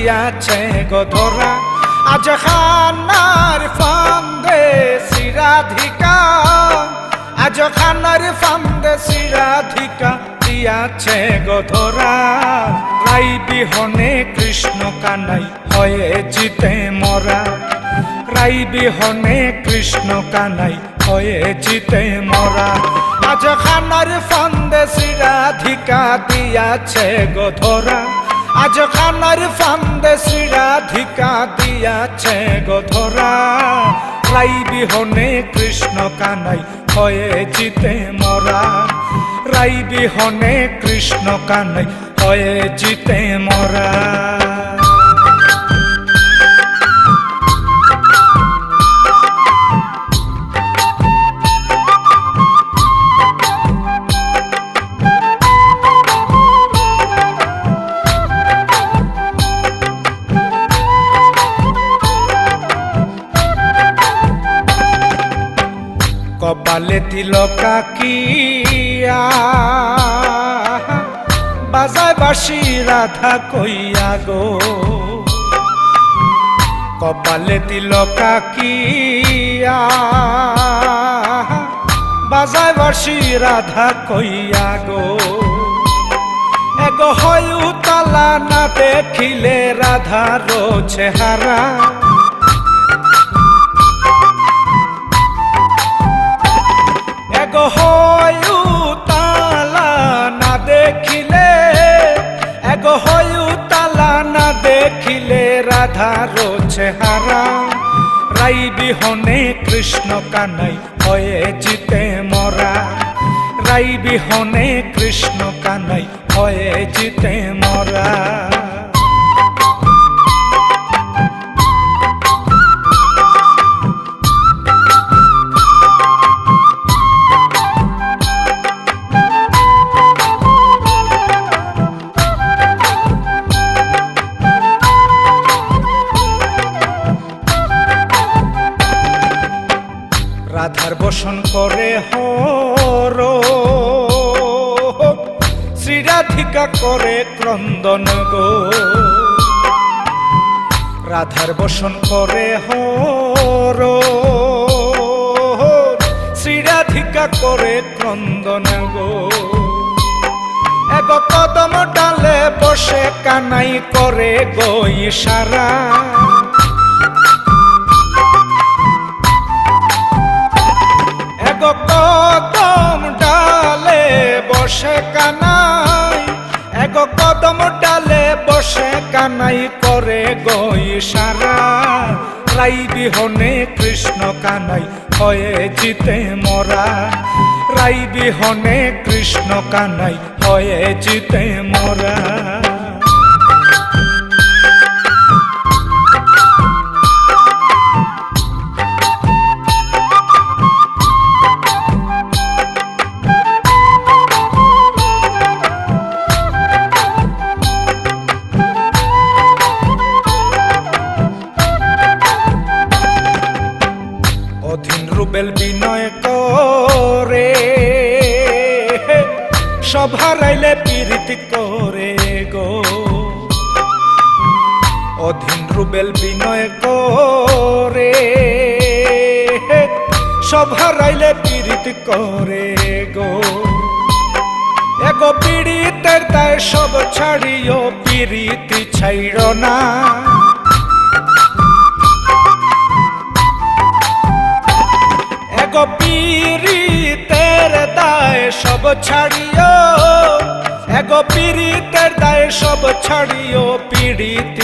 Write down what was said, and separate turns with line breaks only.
দিয়াছে গধরা আজ খানার ফান্দে সিরাধিকা আজ খানার ফান্দে সিরাধিকা দিয়াছে গধরা রাই বিহনে কৃষ্ণ কানাই হয়ে জিতে মরা। রাই বিহনে কৃষ্ণ কানাই হয়ে জিতে মরা। আজ খানার ফান্দে সিরাধিকা দিয়াছে গধরা আজ খানার ফান্দে দিয়া দিয়াছে গধরা রাই বিহনে কৃষ্ণ কানাই হয়ে জিতে মরা। রাই বিহনে কৃষ্ণ কানাই হয়ে জিতে মরা। কপালে তিলকা কিয়া বাজায় বাসি রাধা কইয়া গো। কপালে তিলকা কিয়া বাজায় বাসি রাধা কইয়া গো। এগো হয় তালা না দেখিলে রাধার চেহারা। হয়ু তালা না দেখিলে হয়ু তালা না দেখিলে চেহারা রাই বিহনে কৃষ্ণ কানাই হয়ে জিতে মরা। রাই বিহনে কৃষ্ণ কানাই হয়ে জিতে রাধার বসন করে হর। শ্রীরাধিকা করে ক্রন্দন গো। রাধার বসন করে হর। শ্রীরাধিকা করে ক্রন্দন গো। এগো কদম ডালে বসে কানাই করে গো ইশারা। বসে কানাই এক কদম ডালে বসে কানাই করে গই সারা রাই বিহনে কৃষ্ণ কানাই হয়ে জিতে মরা। রাই বিহনে কৃষ্ণ কানাই হয়ে জিতে মরা। রুবেল বিনয় করে। সভারাইলে পীড়িত করে গো। অধীন রুবেল বিনয় করে। সভারাইলে পীড়িত করে গো। এগো পীড়িতের দায় সব ছাড়িও, পীড়িতি ছাইড় না। এগো তের দায় সব ছাড়িও। এগো পীড়িতের দায় সব ছাড়িও পীড়িত